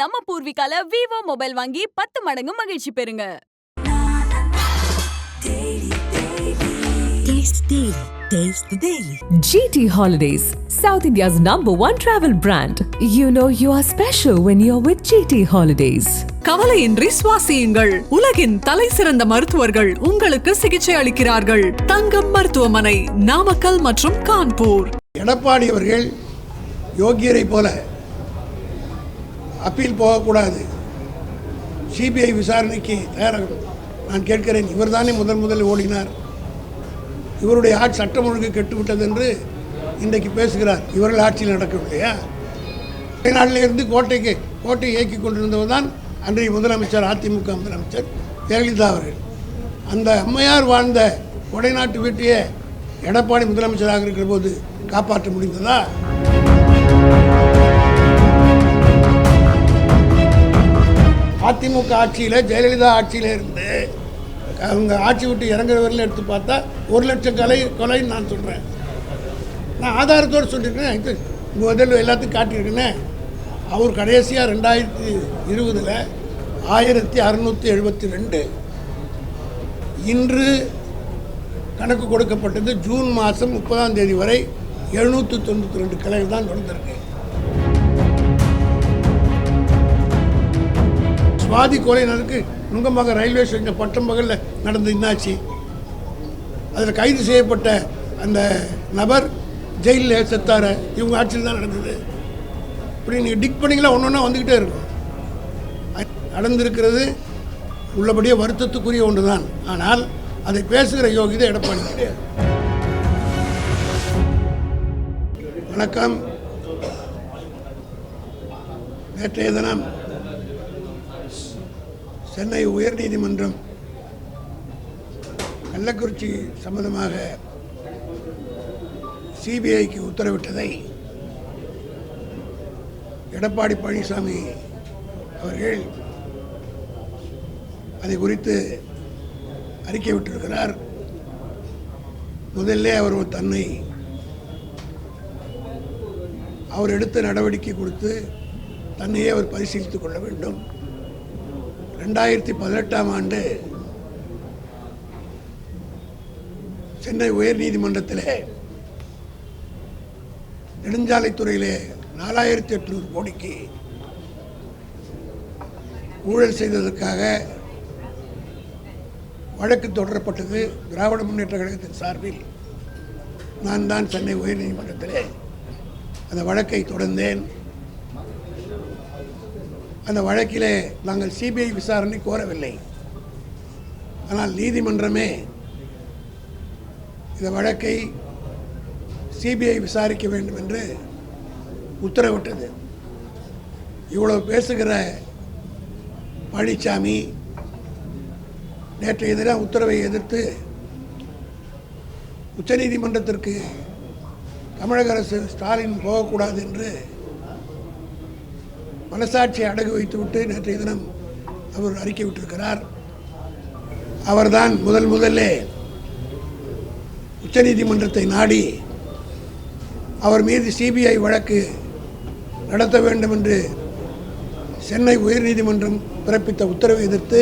நம்ம பூர்விகால Vivo mobile வாங்கி பத்து மடங்கு மகிழ்ச்சி பெறுங்க Taste Daily. Taste the Daily. GT Holidays, South India's number one travel brand. You know you are special when you're with GT Holidays. கவலையின்றி சுவாசியுங்கள் உலகின் தலை சிறந்த மருத்துவர்கள் உங்களுக்கு சிகிச்சை அளிக்கிறார்கள் தங்கம் மருத்துவமனை நாமக்கல் மற்றும் கான்பூர் எடப்பாடி அவர்கள் யோகியரை போல அப்பீல் போகக்கூடாது. சிபிஐ விசாரணைக்கு தயாராகணும் நான் கேட்கிறேன். இவர் தானே முதன் முதல் ஓடினார். இவருடைய ஆட்சி சட்டம் ஒழுங்கு கெட்டுவிட்டது என்று இன்றைக்கு பேசுகிறார். இவர்கள் ஆட்சியில் நடக்கவில்லையா? நாட்டில் இருந்து கோட்டைக்கு கோட்டையை இயக்கி கொண்டிருந்தவர் தான் அன்றைய முதலமைச்சர் அதிமுக முதலமைச்சர் ஜெயலலிதா அவர்கள். அந்த அம்மையார் வாழ்ந்த கொடைநாட்டு வீட்டையே எடப்பாடி முதலமைச்சராக இருக்கிற போது காப்பாற்ற முடிந்ததா? அதிமுக ஆட்சியில் ஜெயலலிதா ஆட்சியில் இருந்து அவங்க ஆட்சி விட்டு இறங்குறவரில் எடுத்து பார்த்தா ஒரு லட்சம் கொலை கொலைன்னு நான் சொல்கிறேன் நான் ஆதாரத்தோடு சொல்லியிருக்கேன். இது முதல்ல எல்லாத்துக்கும் காட்டியிருக்கேன். அவர் கடைசியாக ரெண்டாயிரத்தி இருபதில் ஆயிரத்தி அறநூற்றி எழுபத்தி ரெண்டு இன்று கணக்கு கொடுக்கப்பட்டது ஜூன் மாதம் முப்பதாம் தேதி வரை எழுநூற்றி தொண்ணூற்றி ரெண்டு கலைகள் தான் நடந்திருக்கு. சுவாதி கொலை நடக்கு நுங்கமாக ரயில்வே ஸ்டேஷன் பட்டம்பகலில் நடந்து என்னாச்சு அதில் கைது செய்யப்பட்ட அந்த நபர் ஜெயிலில் செத்தார. இவங்க ஆட்சியில் தான் நடந்தது. இப்படி நீங்கள் டிக் பண்ணிங்களா ஒன்று ஒன்றா வந்துக்கிட்டே இருக்கும். நடந்திருக்கிறது உள்ளபடியே வருத்தத்துக்குரிய ஒன்று தான் ஆனால் அதை பேசுகிற யோகிதை எடப்பாடி கிடையாது. வணக்கம். நேற்றைய தினம் சென்னை உயர்நீதிமன்றம் கள்ளக்குறிச்சி சம்பந்தமாக சிபிஐக்கு உத்தரவிட்டதை எடப்பாடி பழனிசாமி அவர்கள் அதை குறித்து அறிக்கை விட்டிருக்கிறார். முதல்ல அவர் ஒரு தன்னை அவர் எடுத்த நடவடிக்கை கொடுத்து தன்னையே அவர் பரிசீலித்துக் கொள்ள வேண்டும். ரெண்டாயிரத்தி பதினெட்டாம் ஆண்டு சென்னை உயர் நீதிமன்றத்தில் நெடுஞ்சாலைத்துறையிலே நாலாயிரத்தி எட்நூறு கோடிக்கு ஊழல் செய்ததற்காக வழக்கு தொடரப்பட்டது திராவிட முன்னேற்ற கழகத்தின் சார்பில் நான் தான் சென்னை உயர்நீதிமன்றத்தில் அந்த வழக்கை தொடர்ந்தேன். அந்த வழக்கிலே நாங்கள் சிபிஐ விசாரணை கோரவில்லை. ஆனால் நீதிமன்றமே இந்த வழக்கை சிபிஐ விசாரிக்க வேண்டும் என்று உத்தரவிட்டது. இவ்வளவு பேசுகிற பழனிசாமி நேற்றைய தினம் உத்தரவை எதிர்த்து உச்சநீதிமன்றத்திற்கு தமிழக அரசு ஸ்டாலின் போகக்கூடாது என்று மனசாட்சியை அடகு வைத்துவிட்டு நேற்றைய தினம் அவர் அறிக்கை விட்டிருக்கிறார். அவர்தான் முதல் முதல்லே உச்சநீதிமன்றத்தை நாடி அவர் மீது சிபிஐ வழக்கு நடத்த வேண்டும் என்று சென்னை உயர்நீதிமன்றம் பிறப்பித்த உத்தரவை எதிர்த்து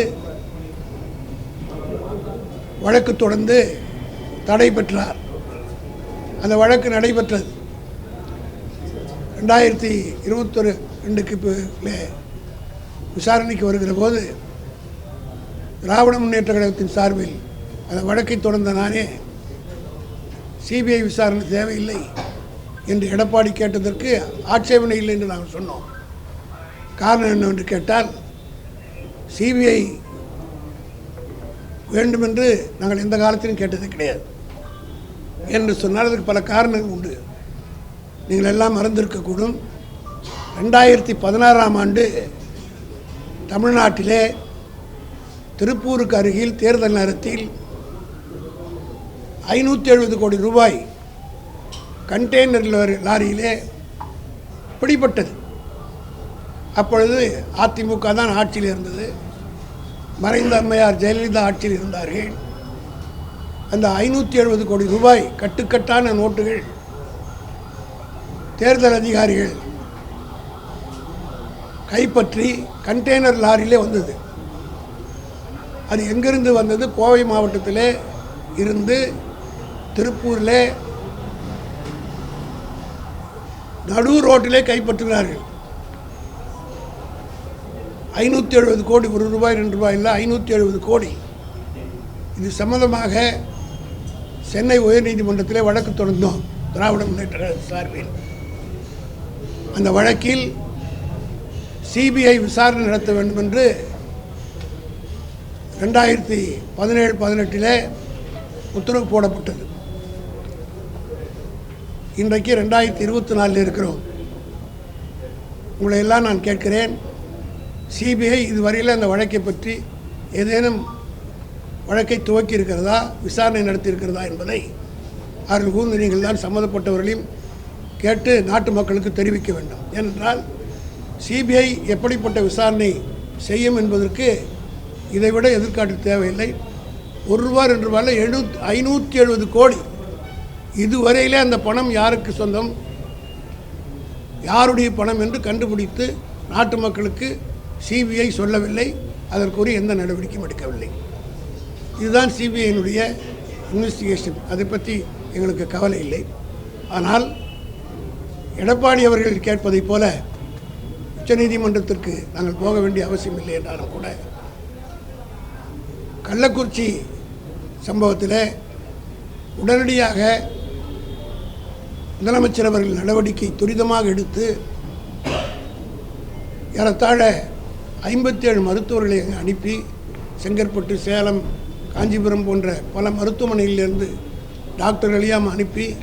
வழக்கு தொடர்ந்து தடை பெற்றார் அந்த வழக்கு நடைபெற்றது. ரெண்டாயிரத்தி இருபத்தொரு இன்றைக்கு இப்போ விசாரணைக்கு வருகிற போது திராவிட முன்னேற்ற கழகத்தின் சார்பில் அந்த வழக்கை தொடர்ந்த நானே சிபிஐ விசாரணை தேவையில்லை என்று எடப்பாடி கேட்டதற்கு ஆட்சேபனை இல்லை என்று நாங்கள் சொன்னோம். காரணம் என்னவென்று கேட்டால் சிபிஐ வேண்டுமென்று நாங்கள் எந்த காலத்திலும் கேட்டது கிடையாது. என்று சொன்னால் அதுக்கு பல காரணங்கள் உண்டு. நீங்கள் எல்லாம் மறந்திருக்கக்கூடும். ரெண்டாயிரத்தி பதினாறாம் ஆண்டு தமிழ்நாட்டிலே திருப்பூருக்கு அருகில் தேர்தல் நேரத்தில் ஐநூற்றி எழுபது கோடி ரூபாய் கண்டெய்னர் லாரி- லாரியிலே பிடிபட்டது. அப்பொழுது அதிமுக தான் ஆட்சியில் இருந்தது. மறைந்த அம்மையார் ஜெயலலிதா ஆட்சியில் இருந்தார்கள். அந்த ஐநூற்றி எழுபது கோடி ரூபாய் கட்டுக்கட்டான நோட்டுகள் தேர்தல் அதிகாரிகள் கைப்பற்றி கண்டெய்னர் லாரியிலே வந்தது. அது எங்கிருந்து வந்தது? கோவை மாவட்டத்தில் இருந்து திருப்பூரில் நடு ரோட்டிலே கைப்பற்றுகிறார்கள். ஐநூற்றி எழுபது கோடி ஒரு ரூபாய் ரெண்டு ரூபாய் இல்லை ஐநூற்றி எழுபது கோடி. இது சம்மந்தமாக சென்னை உயர்நீதிமன்றத்திலே வழக்கு தொடர்ந்தோம். திராவிட முன்னேற்ற சார்பில். அந்த வழக்கில் சிபிஐ விசாரணை நடத்த வேண்டும் என்று ரெண்டாயிரத்தி பதினேழு பதினெட்டில் உத்தரவு போடப்பட்டது. இன்றைக்கு ரெண்டாயிரத்தி இருபத்தி நாலில் இருக்கிறோம். உங்களை எல்லாம் நான் கேட்கிறேன் சிபிஐ இதுவரையில் அந்த வழக்கை பற்றி ஏதேனும் வழக்கை துவக்கி இருக்கிறதா விசாரணை நடத்தி இருக்கிறதா என்பதை அவர்கள் கூர்ந்து நீங்கள் தான் சம்மந்தப்பட்டவர்களையும் கேட்டு நாட்டு மக்களுக்கு தெரிவிக்க வேண்டும். ஏனென்றால் சிபிஐ எப்படிப்பட்ட விசாரணை செய்யும் என்பதற்கு இதைவிட எதிர்காட்டு தேவையில்லை. ஒரு ரூபா ரெண்டு ரூபாயில் எழுநூத் ஐநூற்றி எழுபது கோடி. இதுவரையிலே அந்த பணம் யாருக்கு சொந்தம்? யாருடைய பணம் என்று கண்டுபிடித்து நாட்டு மக்களுக்கு சிபிஐ சொல்லவில்லை. அதற்குரிய எந்த நடவடிக்கையும் எடுக்கவில்லை. இதுதான் சிபிஐனுடைய இன்வெஸ்டிகேஷன் அதை பற்றி எங்களுக்கு கவலை இல்லை. ஆனால் எடப்பாடி அவர்கள் கேட்பதைப் போல உச்சநீதிமன்றத்திற்கு நாங்கள் போக வேண்டிய அவசியம் இல்லை என்றாலும் கூட கள்ளக்குறிச்சி சம்பவத்தில் உடனடியாக முதலமைச்சர் அவர்கள் நடவடிக்கை துரிதமாக எடுத்து ஏறத்தாழ ஐம்பத்தேழு மருத்துவர்களை அனுப்பி செங்கற்பட்டு சேலம் காஞ்சிபுரம் போன்ற பல மருத்துவமனைகளிலிருந்து டாக்டர் அனுப்பி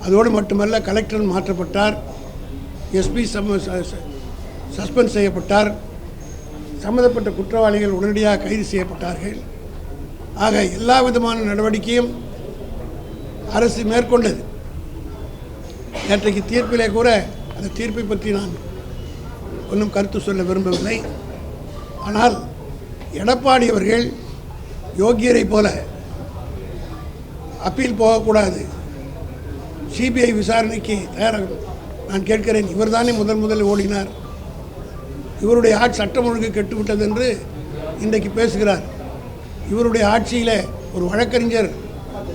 அதோடு மட்டுமல்ல கலெக்டர் மாற்றப்பட்டார். எஸ்பி சம சஸ்பெண்ட் செய்யப்பட்டார். சம்மந்தப்பட்ட குற்றவாளிகள் உடனடியாக கைது செய்யப்பட்டார்கள். ஆக எல்லா விதமான நடவடிக்கையும் அரசு மேற்கொண்டது. நேற்றைக்கு தீர்ப்பிலே கூட அந்த தீர்ப்பை பற்றி நான் ஒன்றும் கருத்து சொல்ல விரும்பவில்லை. ஆனால் எடப்பாடி அவர்கள் யோகியரை போல அப்பீல் போகக்கூடாது. சிபிஐ விசாரணைக்கு தயாராகும் நான் கேட்கிறேன். இவர்தானே முதல் ஓடினார். இவருடைய ஆட்சி சட்டம் ஒழுங்கு கெட்டுவிட்டது என்று இன்றைக்கு பேசுகிறார். இவருடைய ஆட்சியில் ஒரு வழக்கறிஞர்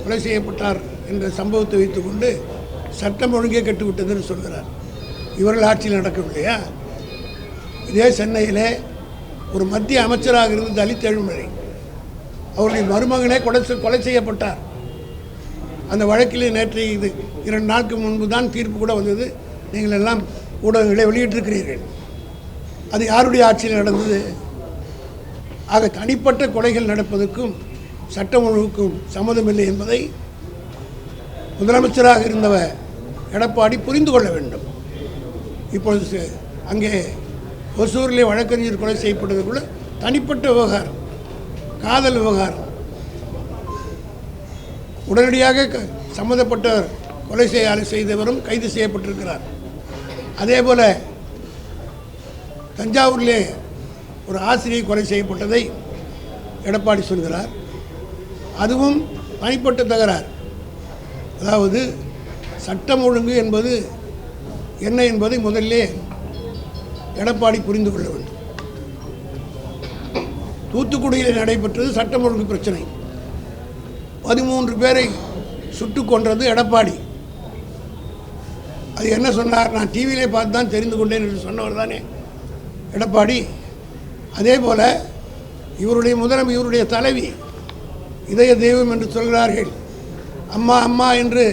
கொலை செய்யப்பட்டார் என்ற சம்பவத்தை வைத்துக்கொண்டு சட்டம் ஒழுங்கே கெட்டுவிட்டதுன்னு சொல்கிறார். இவர்கள் ஆட்சியில் நடக்கவில்லையா? இதே சென்னையில் ஒரு மத்திய அமைச்சராக இருந்த தலித் எழுமழை அவருடைய மருமகனே கொலை கொலை செய்யப்பட்டார். அந்த வழக்கில் நேற்று இது இரண்டு நாட்கு முன்பு தான் தீர்ப்பு கூட வந்தது. நீங்கள் எல்லாம் ஊடகங்களை வெளியிட்டிருக்கிறீர்கள். அது யாருடைய ஆட்சியில் நடந்தது? ஆக தனிப்பட்ட கொலைகள் நடப்பதற்கும் சட்டம் ஒழுங்குக்கும் சம்மதமில்லை என்பதை முதலமைச்சராக இருந்தவர் எடப்பாடி புரிந்து கொள்ள வேண்டும். இப்பொழுது அங்கே ஒசூரிலே வழக்கறிஞர் கொலை செய்யப்பட்டதுக்குள்ள தனிப்பட்ட விவகாரம் காதல் விவகாரம். உடனடியாக க- சம்மந்தப்பட்டவர் கொலை செய்ய செய்தவரும் கைது செய்யப்பட்டிருக்கிறார். அதே போல தஞ்சாவூரிலே ஒரு ஆசிரியை கொலை செய்யப்பட்டதை எடப்பாடி சொல்கிறார். அதுவும் தனிப்பட்ட தகராறு. அதாவது சட்டம் ஒழுங்கு என்பது என்ன என்பதை முதல்லே எடப்பாடி புரிந்து கொள்ள வேண்டும். தூத்துக்குடியில் நடைபெற்றது சட்டம் ஒழுங்கு பிரச்சனை. பதிமூன்று பேரை சுட்டு கொன்றது எடப்பாடி. அது என்ன சொன்னார்? நான் டிவியிலே பார்த்து தான் தெரிந்து கொண்டேன் என்று சொன்னவர் தானே. எடப்பாடி அதே போல் இவருடைய முதலம் இவருடைய தலைவி இதய தெய்வம் என்று சொல்கிறார்கள். அம்மா அம்மா என்று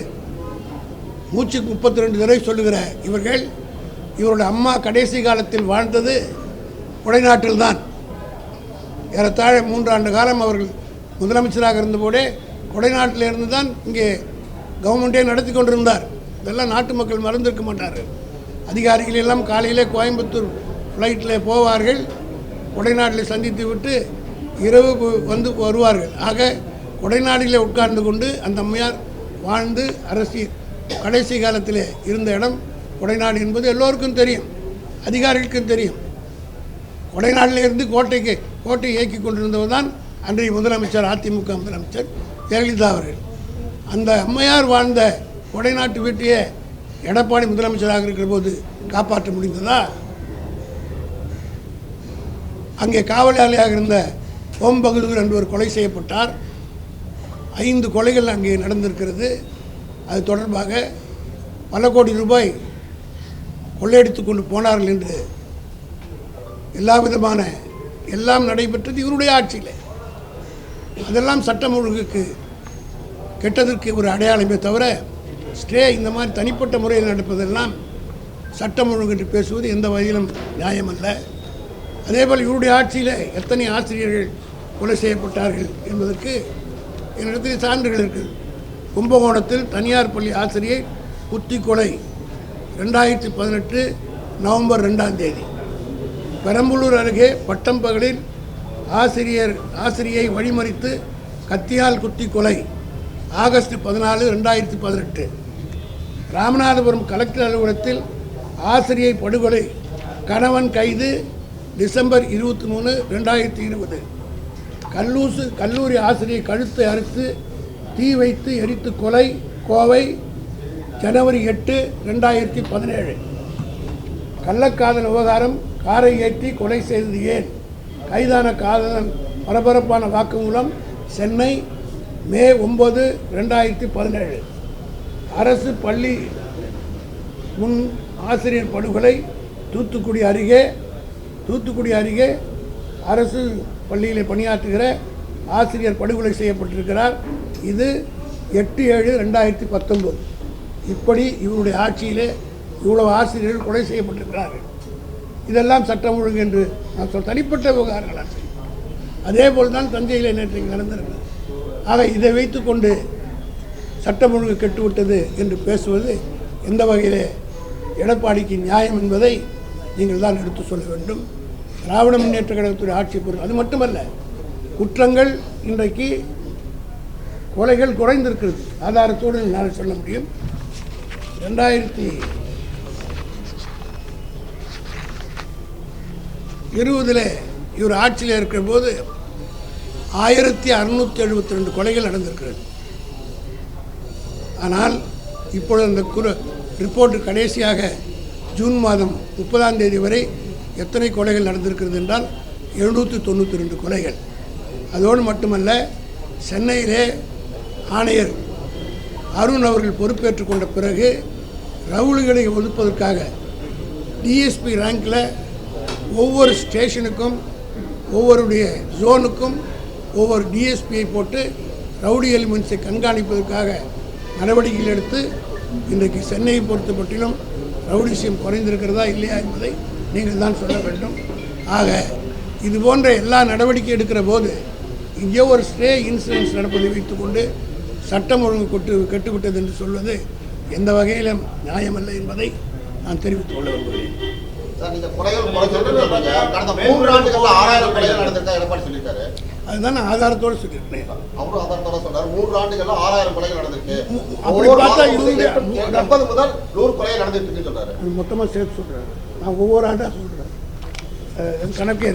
மூச்சுக்கு முப்பத்தி ரெண்டு தடவை சொல்லுகிற இவர்கள் இவருடைய அம்மா கடைசி காலத்தில் வாழ்ந்தது கொடைநாட்டில்தான் ஏறத்தாழ மூன்றாண்டு காலம் அவர்கள் முதலமைச்சராக இருந்தபோதே கொடைநாட்டிலிருந்து தான் இங்கே கவர்மெண்ட்டே நடத்தி கொண்டிருந்தார். இதெல்லாம் நாட்டு மக்கள் மறந்திருக்க மாட்டார்கள். அதிகாரிகள் எல்லாம் காலையிலே கோயம்புத்தூர் ஃப்ளைட்டில் போவார்கள் கொடைநாட்டில் சந்தித்து விட்டு இரவு வந்து வருவார்கள். ஆக கொடைநாட்டிலே உட்கார்ந்து கொண்டு அந்த அம்மையார் வாழ்ந்து அரசி கடைசி காலத்தில் இருந்த இடம் கொடைநாடு என்பது எல்லோருக்கும் தெரியும் அதிகாரிகளுக்கும் தெரியும். கொடைநாட்டில் இருந்து கோட்டைக்கு கோட்டையை இயக்கி கொண்டிருந்தவர் தான் அன்றைய முதலமைச்சர் அதிமுக முதலமைச்சர் ஜெயலலிதா அவர்கள். அந்த அம்மையார் வாழ்ந்த கொடைநாட்டு வீட்டையே எடப்பாடி முதலமைச்சராக இருக்கிற போது காப்பாற்ற முடிந்ததா? அங்கே காவலாளியாக இருந்த ஓம் பகதூர் என்பவர் கொலை செய்யப்பட்டார். ஐந்து கொலைகள் அங்கே நடந்திருக்கிறது. அது தொடர்பாக பல கோடி ரூபாய் கொள்ளையடித்து கொண்டு போனார்கள் என்று எல்லா விதமான எல்லாம் நடைபெற்றது இவருடைய ஆட்சியில். அதெல்லாம் சட்டம் ஒழுங்குக்கு கெட்டதற்கு ஒரு அடையாளமே தவிர ஸ்டே இந்த மாதிரி தனிப்பட்ட முறையில் நடப்பதெல்லாம் சட்டம் ஒழுங்கு என்று பேசுவது எந்த வகையிலும் நியாயமல்ல. அதேபோல் இவருடைய ஆட்சியில் எத்தனை ஆசிரியர்கள் கொலை செய்யப்பட்டார்கள் என்பதற்கு என்னிடத்தில் சான்றுகள் இருக்குது. கும்பகோணத்தில் தனியார் பள்ளி ஆசிரியை குத்தி கொலை ரெண்டாயிரத்தி பதினெட்டு நவம்பர் ரெண்டாம் தேதி. பெரம்பலூர் அருகே பட்டம் பகலில் ஆசிரியர் ஆசிரியை வழிமறித்து கத்தியால் குத்தி கொலை ஆகஸ்ட் பதினாலு ரெண்டாயிரத்தி பதினெட்டு. ராமநாதபுரம் கலெக்டர் அலுவலகத்தில் ஆசிரியை படுகொலை கணவன் கைது டிசம்பர் இருபத்தி மூணு ரெண்டாயிரத்தி இருபது. கல்லூசு கல்லூரி ஆசிரியை கழுத்து அறுத்து தீ வைத்து எரித்து கொலை கோவை ஜனவரி எட்டு ரெண்டாயிரத்தி பதினேழு. கள்ளக்காதல் விவகாரம் காரை ஏற்றி கொலை செய்தது ஏன்? கைதான காதலன் பரபரப்பான வாக்குமூலம் சென்னை மே ஒம்பது ரெண்டாயிரத்தி பதினேழு. அரசு பள்ளி முன் ஆசிரியர் படுகொலை தூத்துக்குடி அருகே தூத்துக்குடி அருகே அரசு பள்ளியில் பணியாற்றுகிற ஆசிரியர் படுகொலை செய்யப்பட்டிருக்கிறார். இது எட்டு ஏழு ரெண்டாயிரத்தி பத்தொன்பது. இப்படி இவருடைய ஆட்சியிலே இவ்வளவு ஆசிரியர்கள் கொலை செய்யப்பட்டிருக்கிறார்கள். இதெல்லாம் சட்டம் ஒழுங்கு என்று நான் சொல் தனிப்பட்ட விவகாரங்களாக செய்யும் அதே போல் தான் தஞ்சையில் நேற்று நடந்திருக்கிறது ஆக இதை வைத்துக்கொண்டு சட்டம் ஒழுங்கு கெட்டுவிட்டது என்று பேசுவது எந்த வகையிலே எடப்பாடிக்கு நியாயம் என்பதை நீங்கள் தான் எடுத்து சொல்ல வேண்டும். திராவிட முன்னேற்ற கழகத்துடைய ஆட்சி பொருள் அது மட்டுமல்ல குற்றங்கள் இன்றைக்கு கொலைகள் குறைந்திருக்கிறது. ஆதாரத்தோடு நான் சொல்ல முடியும். ரெண்டாயிரத்தி இருபதில் இவர் ஆட்சியில் இருக்கிற போது ஆயிரத்தி அறுநூற்றி எழுபத்தி ரெண்டு கொலைகள் நடந்திருக்கிறது. ஆனால் இப்பொழுது அந்த குறு ரிப்போர்ட் கடைசியாக ஜூன் மாதம் முப்பதாம் தேதி வரை எத்தனை கொலைகள் நடந்திருக்கிறது என்றால் எழுநூற்றி தொண்ணூற்றி ரெண்டு கொலைகள். அதோடு மட்டுமல்ல சென்னையிலே ஆணையர் அருண் அவர்கள் பொறுப்பேற்றுக் கொண்ட பிறகு ரவுல்களை ஒதுப்பதற்காக டிஎஸ்பி ரேங்கில் ஒவ்வொரு ஸ்டேஷனுக்கும் ஒவ்வொருடைய ஜோனுக்கும் ஒவ்வொரு டிஎஸ்பியை போட்டு ரவுடி எலிமெண்ட்ஸை கண்காணிப்பதற்காக நடவடிக்கைகள் எடுத்து இன்றைக்கு சென்னையை பொறுத்த மட்டிலும் ரவுடிசியம் குறைந்திருக்கிறதா இல்லையா என்பதை நீங்கள் தான் சொல்ல வேண்டும். ஆக இது போன்ற எல்லா நடவடிக்கை எடுக்கிற போது இங்கே ஒரு ஸ்டே இன்சூரன்ஸ் நடப்பதை வைத்துக்கொண்டு சட்டம் ஒழுங்கு கொட்டு கெட்டுவிட்டது என்று சொல்வது எந்த வகையிலும் நியாயமல்ல என்பதை நான் தெரிவித்துக் கொள்ள விரும்புகிறேன். சார் கடந்த மூன்று ஆண்டுகளில் ஆறாயிரம் கொலைகள் நடந்திருக்கா? எடப்பாடி சொல்லியிருக்காரு. அதுதான் நான் ஆதாரத்தோடு சொல்லியிருக்கிறேன் அவரும் ஆதாரத்தோட சொன்னார். மூன்று ஆண்டுகள்ல ஆறாயிரம் கொலைகள் நடந்திருக்கு. அப்படி ஒவ்வொரு பார்த்தா முதல் நூறு கொலைகள் நடந்துட்டு இருக்குன்னு சொல்றாரு. அது மொத்தமாக சேர்த்து சொல்கிறேன் நான் ஒவ்வொரு ஆண்டாக சொல்கிறேன் கணக்கே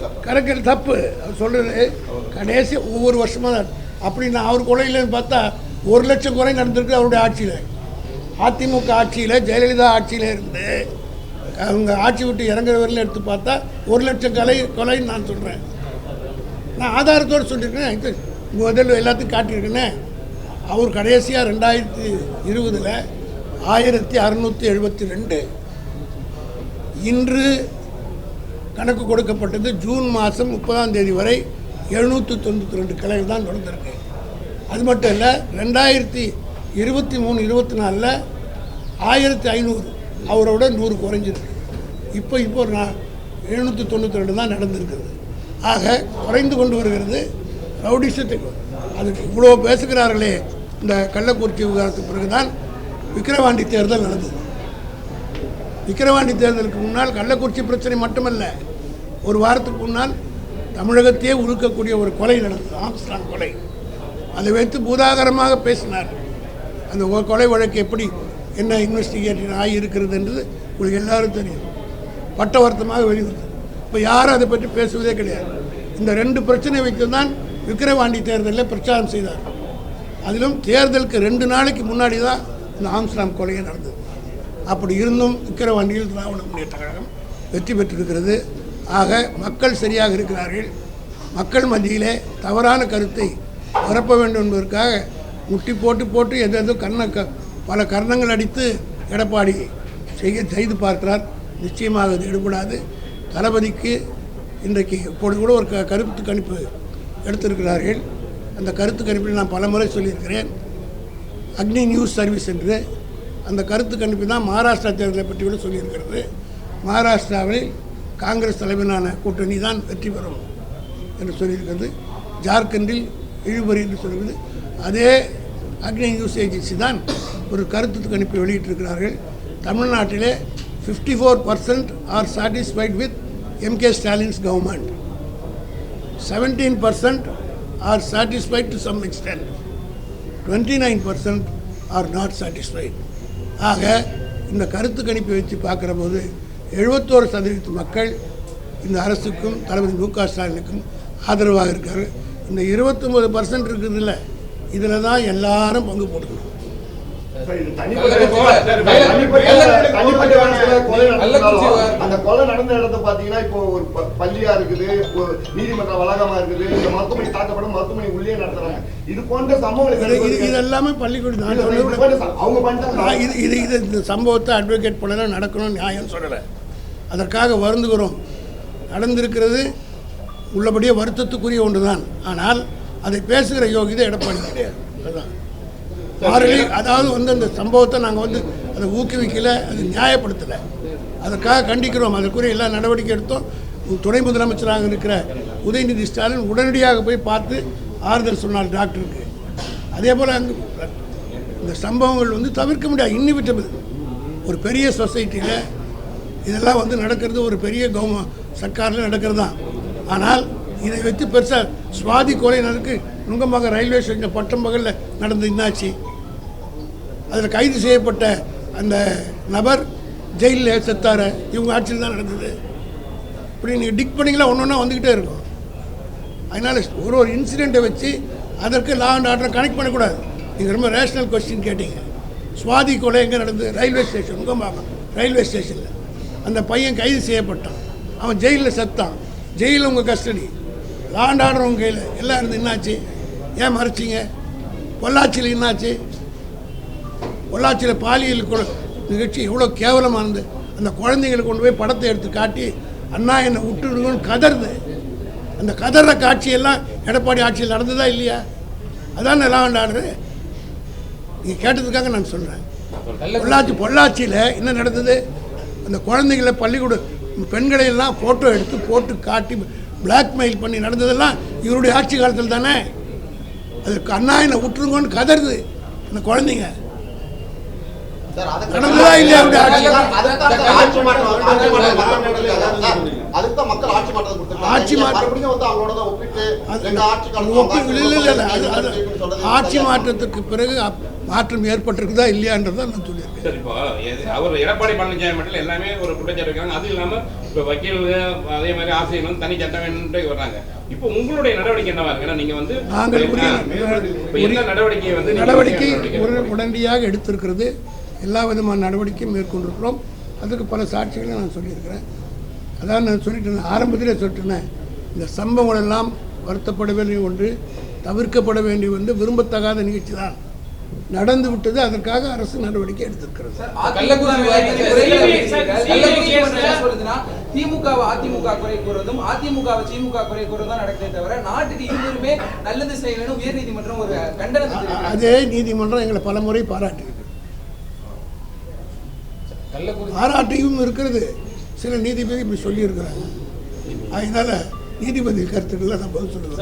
சார் கணக்கில் தப்பு. அவர் சொல்கிறது கடைசி ஒவ்வொரு வருஷமாக தான். அப்படி நான் அவர் கொலையிலன்னு பார்த்தா ஒரு லட்சம் கொலை நடந்திருக்கு அவருடைய ஆட்சியில். அதிமுக ஆட்சியில் ஜெயலலிதா ஆட்சியில் இருந்து அவங்க ஆட்சி விட்டு இறங்குற வரையிலும் எடுத்து பார்த்தா ஒரு லட்சம் கொலை கொலைன்னு நான் சொல்கிறேன் நான் ஆதாரத்தோடு சொல்லியிருக்கேன். இது முதல்ல எல்லாத்தையும் காட்டியிருக்கேனே. அவர் கடைசியாக ரெண்டாயிரத்தி இருபதில் ஆயிரத்தி அறநூற்றி எழுபத்தி ரெண்டு இன்று கணக்கு கொடுக்கப்பட்டது ஜூன் மாதம் முப்பதாம் தேதி வரை எழுநூற்றி தொண்ணூற்றி ரெண்டு கிளைகள் தான் நடந்திருக்கு அது மட்டும் இல்லை ரெண்டாயிரத்தி இருபத்தி மூணு இருபத்தி நாலில் ஆயிரத்தி ஐநூறு அவரோட நூறு குறைஞ்சிருக்கு. இப்போ இப்போ நான் எழுநூற்றி தொண்ணூற்றி ரெண்டு தான் நடந்திருக்கிறது. ஆக குறைந்து கொண்டு வருகிறது ரவுடிசத்துக்கு அதுக்கு இவ்வளோ பேசுகிறார்களே இந்த கள்ளக்குறிச்சி விவகாரத்துக்கு பிறகுதான் விக்கிரவாண்டி தேர்தல் நடந்தது. விக்கிரவாண்டி தேர்தலுக்கு முன்னால் கள்ளக்குறிச்சி பிரச்சனை மட்டுமல்ல ஒரு வாரத்துக்கு முன்னால் தமிழகத்தையே உருக்கக்கூடிய ஒரு கொலை நடந்தது ஆம்ஸ்டாங் கொலை. அதை வைத்து பூதாகரமாக பேசினார். அந்த கொலை வழக்கு எப்படி என்ன இன்வெஸ்டிகேஷன் ஆகி இருக்கிறது என்றது உங்களுக்கு எல்லாரும் தெரியும். பட்டவர்த்தமாக வெளிவந்தது. இப்போ யாரும் அதை பற்றி பேசுவதே கிடையாது. இந்த ரெண்டு பிரச்சனை வைத்து தான் விக்கிரவாண்டி தேர்தலில் பிரச்சாரம் செய்தார். அதிலும் தேர்தலுக்கு ரெண்டு நாளைக்கு முன்னாடி தான் இந்த ஆம்ஸ்டாம் கொலையே நடந்தது. அப்படி இருந்தும் விக்கிரவாண்டியில் திராவிட முன்னேற்ற கழகம் வெற்றி பெற்றிருக்கிறது. ஆக மக்கள் சரியாக இருக்கிறார்கள். மக்கள் மத்தியிலே தவறான கருத்தை பரப்ப வேண்டும் என்பதற்காக முட்டி போட்டு போட்டு எதோ கண்ண க பல கர்ணங்கள் அடித்து எடப்பாடி செய்ய செய்து பார்க்கிறார். நிச்சயமாக அது எடுபடாது. தளபதிக்கு இன்றைக்கு இப்பொழுது கூட ஒரு க கருத்து கணிப்பு எடுத்திருக்கிறார்கள். அந்த கருத்து கணிப்பில் நான் பலமுறை சொல்லியிருக்கிறேன். அக்னி நியூஸ் சர்வீஸ் என்று அந்த கருத்து கணிப்பு தான் மகாராஷ்டிரா தேர்தலை பற்றி கூட சொல்லியிருக்கிறது. மகாராஷ்டிராவில் காங்கிரஸ் தலைமையிலான கூட்டணி தான் வெற்றி பெறும் என்று சொல்லியிருக்கிறது. ஜார்க்கண்டில் இழுபறி என்று சொல்கிறது அதே அக்னி நியூஸ் ஏஜென்சி தான் ஒரு கருத்து கணிப்பை வெளியிட்டிருக்கிறார்கள். தமிழ்நாட்டிலே fifty four percent are satisfied with M K Stalin's government seventeen percent are satisfied to some extent twenty nine percent are not satisfied ஆக இந்த கருத்து கணிப்பை வச்சு பார்க்குற போது எழுபத்தோரு சதவீத மக்கள் இந்த அரசுக்கும் தளபதி மு க ஸ்டாலினுக்கும் ஆதரவாக இருக்கார். இந்த இருபத்தொம்பது பர்சன்ட் இருக்குதுல்ல இதில் தான் எல்லாரும் பங்கு போட்டுக்கணும். அந்த கொலை நடந்த இடத்த பாத்தீங்கன்னா இப்போ ஒரு ப- பள்ளியா இருக்குது நீதிமன்ற வளாகமா இருக்குது இந்த மருத்துவமனை தாக்கப்படும் மருத்துவமனை உள்ளே நடத்துறாங்க. இது போன்ற சம்பவங்கள் இது எல்லாமே பள்ளிக்கூடம் அவங்க பண்ணிட்டாங்க இது இது இது இந்த சம்பவத்தை அட்வொகேட் பண்ணலாம் நடக்கணும் நியாயம் சொல்லலை. அதற்காக வருந்துகிறோம். நடந்திருக்கிறது உள்ளபடியே வருத்தத்துக்குரிய ஒன்று தான் ஆனால் அதை பேசுகிற யோகிதை எடப்பாடி கிடையாது. அதுதான் மாறலி அதாவது வந்து அந்த சம்பவத்தை நாங்கள் வந்து அதை ஊக்குவிக்கல அது நியாயப்படுத்தலை. அதற்காக கண்டிக்கிறோம். அதற்குரிய எல்லா நடவடிக்கை எடுத்தோம். துணை முதலமைச்சராக இருக்கிற உதயநிதி ஸ்டாலின் உடனடியாக போய் பார்த்து ஆறுதல் சொன்னார் டாக்டருக்கு. அதே போல் அங்கே இந்த சம்பவங்கள் வந்து தவிர்க்க முடியாது. இன்னிவிட்டபிள் ஒரு பெரிய சொசைட்டியில் இதெல்லாம் வந்து நடக்கிறது ஒரு பெரிய கவர்ம சர்க்காரில் நடக்கிறது. தான் ஆனால் இதை வச்சு பெருசாக சுவாதி கொலை நடக்கு நுங்கமாக ரயில்வே ஸ்டேஷன் பட்டம் பகலில் நடந்து என்னாச்சு அதில் கைது செய்யப்பட்ட அந்த நபர் ஜெயிலில் செத்தார இவங்க ஆட்சியில் தான் நடந்தது. இப்படி நீங்கள் டிக் பண்ணிங்களா ஒன்று ஒன்றா வந்துக்கிட்டே இருக்கும். அதனால் ஒரு ஒரு இன்சிடெண்ட்டை வச்சு அதற்கு லா அண்ட் ஆர்டரை கனெக்ட் பண்ணக்கூடாது. நீங்கள் ரொம்ப ரேஷ்னல் கொஸ்டின் கேட்டீங்க. சுவாதி கொலை எங்கே நடந்தது? ரயில்வே ஸ்டேஷன் உங்கம்பாக்கம் ரயில்வே ஸ்டேஷனில் அந்த பையன் கைது செய்யப்பட்டான். அவன் ஜெயிலில் செத்தான். ஜெயிலில் உங்கள் கஸ்டடி லா அண்ட் ஆர்டர் உங்கள் கையில். எல்லாம் இருந்து என்னாச்சு? ஏன் மறைச்சிங்க? பொள்ளாச்சியில் என்னாச்சு? பொள்ளாச்சியில் பாலியல் நிகழ்ச்சி எவ்வளோ கேவலமானது அந்த குழந்தைங்களை கொண்டு போய் படத்தை எடுத்து காட்டி அண்ணா என்னை விட்டுடுங்கன்னு கதறுது. அந்த கதற காட்சியெல்லாம் எடப்பாடி ஆட்சியில் நடந்ததா இல்லையா? அதான் நிலாவண்ட் ஆர்டரு. நீங்கள் கேட்டதுக்காக நான் சொல்கிறேன் பொள்ளாச்சி பொள்ளாச்சியில் என்ன நடந்தது? அந்த குழந்தைங்களை பள்ளிக்கூட பெண்களை எல்லாம் ஃபோட்டோ எடுத்து போட்டு காட்டி பிளாக்மெயில் பண்ணி நடந்ததெல்லாம் இவருடைய ஆட்சி காலத்தில் தானே? அதுக்கு அண்ணா என்னை விட்டுருங்கன்னு கதறுது. அந்த குழந்தைங்க. நடந்ததா இல்லையா அவருடைய ஆட்சி? அதுக்கு மக்கள். மறுபடியும் வந்து அவங்களோட ஒப்பிட்டு? மாற்றத்துக்கு பிறகு மாற்றம் ஏற்பட்டிருக்குதா இல்லையான்றதை நான் சொல்லியிருக்கேன். அவர் எடப்பாடி பழனிசாமி மட்டும் எல்லாமே ஒரு குற்றச்சாட்டு வைக்கிறாங்க. அது இல்லாம இப்போ வக்கீல் அதே மாதிரி ஆசிரியர் வந்து தனி சட்டம் வேணும்னு வர்றாங்க. இப்போ உங்களுடைய நடவடிக்கை என்னவா இருக்கு? ஏன்னா நீங்க வந்து நாங்கள் என்ன நடவடிக்கை வந்து நடவடிக்கை நடவடிக்கை உடனே- உடனடியாக எடுத்திருக்கிறது. எல்லா விதமான நடவடிக்கையும் மேற்கொண்டிருக்கிறோம். அதுக்கு பல சாட்சிகளை நான் சொல்லியிருக்கிறேன். அதான் நான் சொல்லிட்டேன் ஆரம்பத்திலே சொல்லிட்டேன் இந்த சம்பவங்கள் எல்லாம் வருத்தப்பட வேண்டிய ஒன்று தவிர்க்கப்பட வேண்டிய ஒன்று விரும்பத்தகாத நிகழ்ச்சி தான். நடந்து விட்டது அதற்காக அரசு நடவடிக்கை எடுத்திருக்கிறது. திமுகவை அதிமுக குறை கூறுவதும் அதிமுகவை திமுக குறை கூறுவதும் தான் நடக்குதே தவிர நாட்டுக்கு இருவருமே நல்லது செய்ய வேணும் உயர்நீதிமன்றம் ஒரு கண்டனத்தை தெரிவிக்கிறது. அதே நீதிமன்றம் எங்களை பல முறை பாராட்டியிருக்கு. பாராட்டியும் இருக்கிறது. சில நீதிபதி இப்படி சொல்லியிருக்கிறாங்க. அதனால நீதிபதி கருத்துக்களை நான் பதில் சொல்லுவேன்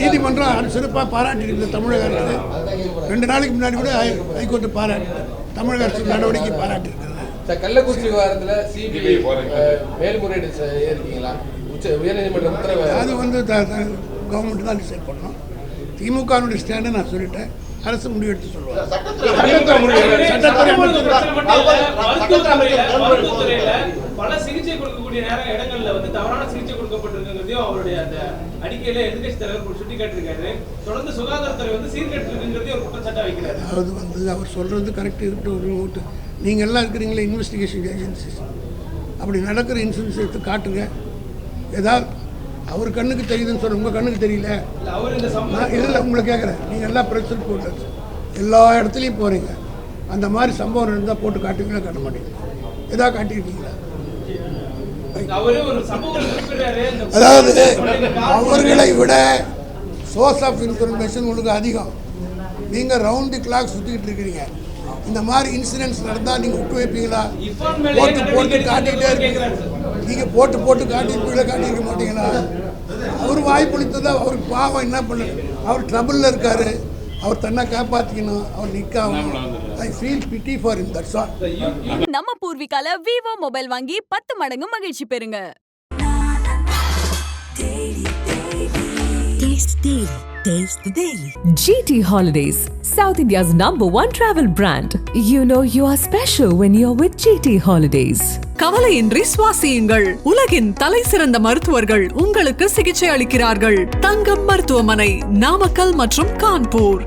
நீதிமன்றம் சிறப்பாக பாராட்டியிருக்குது தமிழக அரசு. ரெண்டு நாளைக்கு முன்னாடி கூட ஹைகோர்ட்டு பாராட்டி தமிழக அரசு நடவடிக்கை பாராட்டியிருக்கிறது. சார் கள்ளக்குறிச்சி விவகாரத்துல சிபிஐ. மேல்முறையீடு இருக்கீங்களா உச்ச உயர்நீதிமன்ற உத்தரவு அது வந்து கவர்மெண்ட் தான் டிசைட் பண்ணணும். திமுகனுடைய ஸ்டாண்டை நான் சொல்லிட்டேன். அரசு முடிவெடுத்து சொல்லுவாங்க பல சிகிச்சை கொடுக்கக்கூடிய நேரம் இடங்கள்ல வந்து தவறான சிகிச்சை கொடுக்கப்பட்டிருக்குங்கிறதையும் அவருடைய அந்த அறிக்கையில எதிர்கட்சி தலைவர் சுட்டி காட்டியிருக்காரு தொடர்ந்து சுகாதாரத்துறை வந்து சீர்கெட்டு இருக்குங்கிறதையும் ஒரு குற்றச்சாட்டா வைக்கிறாரு அதாவது வந்து அவர் சொல்கிறது கரெக்ட் இருக்கட்டும் ஒரு ஓட்டு நீங்கள் எல்லாம் இருக்கிறீங்களே இன்வெஸ்டிகேஷன் ஏஜென்சிஸ் அப்படி நடக்கிற இன்சூரன்ஸ் எடுத்து காட்டுங்க ஏதாவது அவர் கண்ணுக்கு தெரியுதுன்னு சொல்ல உங்கள் கண்ணுக்கு தெரியல? நான் இல்லை உங்களை கேட்குறேன் நீங்கள் எல்லா ப்ரெஸ் ரிப்போர்ட்டர்ஸ் எல்லா இடத்துலையும் போகிறீங்க அந்த மாதிரி சம்பவம் இருந்தால் போட்டு காட்டுவீங்களா காட்ட மாட்டீங்க எதாவது காட்டியிருக்கீங்களா? அதாவது அவர்களை விட சோர்ஸ் ஆஃப் இன்ஃபர்மேஷன் உங்களுக்கு அதிகம். நீங்கள் ரவுண்ட் தி கிளாக் சுற்றிக்கிட்டு இருக்கிறீங்க. இந்த மாதிரி இன்சிடென்ட்ஸ் நடந்தால் நீங்கள் விட்டு வைப்பீங்களா? போட்டு போட்டு நடவடிக்கை காட்டிகிட்டே எடுக்கணும்னு இருப்பீங்க கேட்கிறாரு நீங்கள் போட்டு போட்டு காட்டியிருப்பீங்களா காட்டியிருக்க மாட்டீங்களா? அவர் வாய்ப்பளித்ததா அவருக்கு பாவம் என்ன பண்ணு? அவர் ட்ரபிளில் இருக்காரு. அவர் தன்னை காப்பாற்றிக்கணும் அவர் நிற்காம I feel pity for in that's all நம்ம பூர்விகால விவோ மொபைல் வாங்கி பத்து மடங்கு மகிழ்ச்சி பெறுங்க. Taste Daily. Taste Daily. GT Holidays, South India's number one travel brand. You know you are special when you're with GT Holidays. கவலையின்றி சுவாசியுங்கள் உலகின் தலை சிறந்த மருத்துவர்கள் உங்களுக்கு சிகிச்சை அளிக்கிறார்கள் தங்கம் மருத்துவமனை நாமக்கல் மற்றும் கான்பூர்